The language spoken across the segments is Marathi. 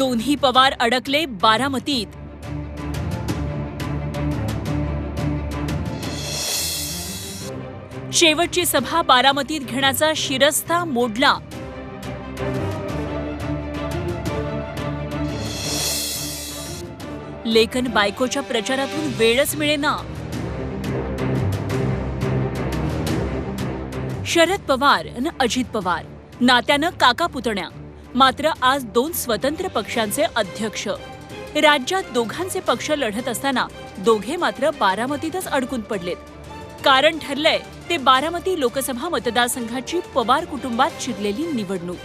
दोन्ही पवार अडकले बारामतीत. शेवटची सभा बारामतीत घेण्याचा शिरस्ता मोडला. लेखन बायकोच्या प्रचारातून वेळच मिळेना. शरद पवार आणि अजित पवार नात्यानं काका पुतण्या. मात्र आज दोन स्वतंत्र पक्षांचे अध्यक्ष. राज्यात दोघांचे पक्ष लढत असताना दोघे मात्र बारामतीतच अडकून पडलेत. कारण ठरलंय ते बारामती लोकसभा मतदारसंघाची पवार कुटुंबात चिरलेली निवडणूक.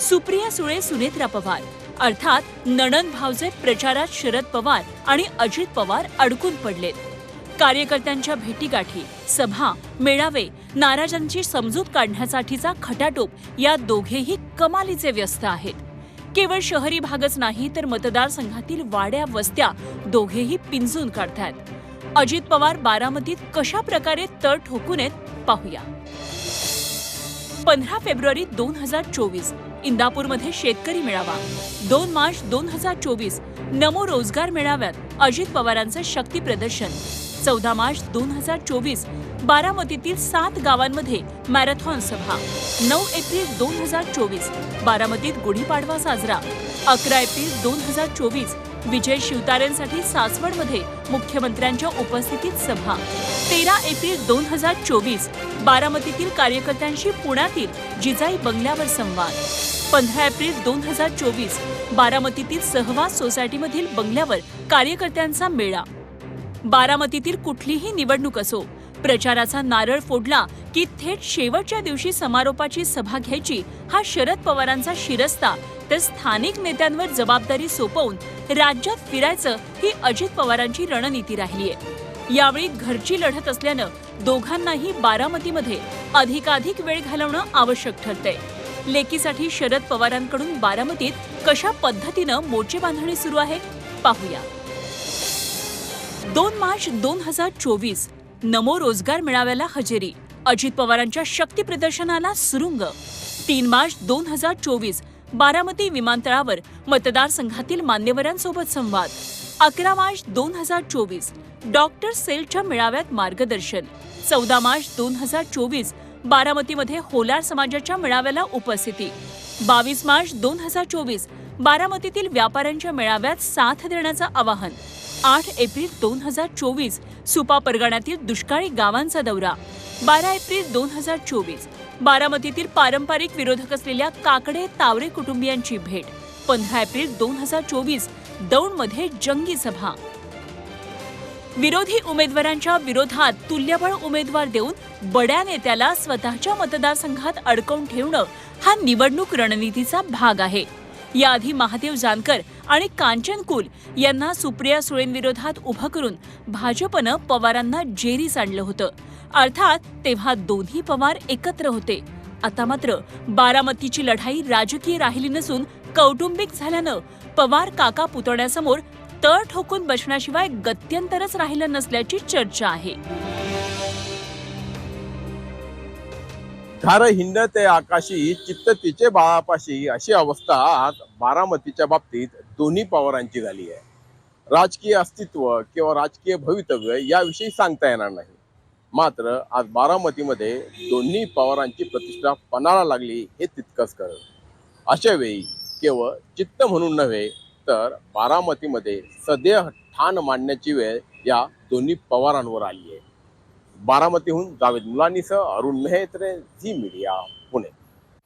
सुप्रिया सुळे सुनेत्रा पवार अर्थात नणन भावजे प्रचारात शरद पवार आणि अजित पवार अडकून पडलेत. कार्यकर्त्यांच्या भेटीगाठी सभा मेळावे नाराजांची समजूत काढण्यासाठीचा खटाटोप या दोघेही कमालीचे व्यस्त आहेत. केवळ शहरी भागच नाही तर मतदारसंघातील वाड्या वस्त्या दोघेही पिंजून काढतात अजित पवार बारामतीत कशा प्रकारे तळ ठोकून येत पाहूया. पंधरा फेब्रुवारी दोन हजार चोवीस इंदापूरमध्ये शेतकरी मेळावा. दोन मार्च दोन हजार चोवीस नमो रोजगार मेळाव्यात अजित पवारांचं शक्ती प्रदर्शन. चौदा मार्च दोन हजार चोवीस बारामतीतील सात गावांमध्ये मॅरेथॉन सभा. नऊ एप्रिल दोन हजार चोवीस बारामतीत गुढीपाडवा साजरा. अकरा एप्रिल दोन हजार चोवीस विजय शिवतारेंसाठी सासवडमध्ये मुख्यमंत्र्यांच्या उपस्थितीत सभा. तेरा एप्रिल दोन हजार चोवीस बारामतीतील कार्यकर्त्यांशी पुण्यातील जिजाई बंगल्यावर संवाद. पंधरा एप्रिल दोन हजार चोवीस बारामतीतील सहवास सोसायटीमधील बंगल्यावर कार्यकर्त्यांचा मेळा. बारामतीतील कुठलीही निवडणूक असो प्रचाराचा नारळ फोडला की थेट शेवटच्या दिवशी समारोपाची सभा घ्यायची हा शरद पवारांचा शिरस्ता तर स्थानिक नेत्यांवर जबाबदारी सोपवून राज्यात फिरायचं ही अजित पवारांची रणनीती राहिलीय यावेळी घरची लढत असल्यानं दोघांनाही बारामतीमध्ये अधिकाधिक वेळ घालवणं आवश्यक ठरतंय. लेकीसाठी शरद पवारांकडून बारामतीत कशा पद्धतीनं मोर्चे बांधणी सुरू आहे पाहूया. दोन मार्च दोन हजार चोवीस नमो रोजगार मेळाव्याला हजेरी. अजित पवारांच्या शक्ती प्रदर्शनाला सुरुंग. तीन मार्च दोन हजार चोवीस बारामती विमानतळावर मतदारसंघातील मान्यवरांसोबत संवाद. अकरा मार्च दोन हजार चोवीस डॉक्टर सेलच्या मेळाव्यात मार्गदर्शन. चौदा मार्च दोन हजार चोवीस बारामतीमध्ये होलार समाजाच्या मेळाव्याला उपस्थिती. बावीस मार्च दोन हजार चोवीस बारामतीतील व्यापाऱ्यांच्या मेळाव्यात साथ देण्याचं आवाहन. आठ एप्रिल दोन हजार चोवीस सुपा परगण्यातील दुष्काळी गावांचा दौरा. बारा एप्रिल दोन हजार चोवीस बारामतीतील पारंपरिक विरोधक असलेल्या काकडे तावरे कुटुंबियांची भेट. पंधरा एप्रिल दोन हजार चोवीस दौंडमध्ये जंगी सभा. विरोधी उमेदवारांच्या विरोधात तुल्यबळ उमेदवार देऊन बड्या नेत्याला स्वतःच्या मतदारसंघात अडकवून ठेवणं हा निवडणूक रणनीतीचा भाग आहे. याआधी महादेव जानकर आणि कांचन कुल यांना सुप्रिया सुळेंविरोधात उभं करून भाजपनं पवारांना जेरीस आणलं होतं. अर्थात तेव्हा दोन्ही पवार एकत्र होते. आता मात्र बारामतीची लढाई राजकीय राहिली नसून कौटुंबिक झाल्यानं पवार काका पुतण्यासमोर तळ ठोकून बसण्याशिवाय गत्यंतरच राहिलं नसल्याची चर्चा आहे. धार हिंड ते आकाशी चित्त तिचे बाळापाशी अशी अवस्था आज बारामतीच्या बाबतीत दोन्ही पवारांची झाली आहे. राजकीय अस्तित्व किंवा राजकीय भवितव्य याविषयी सांगता येणार नाही. मात्र आज बारामतीमध्ये दोन्ही पवारांची प्रतिष्ठा पणाला लागली हे तितकंच कळलं अशा वेळी केवळ चित्त म्हणून नव्हे तर बारामतीमध्ये सदैव ठाण मांडण्याची वेळ या दोन्ही पवारांवर आली आहे. बारामतीहून जावेद मुलानीसह अरुण मेहत्रे झी मीडिया.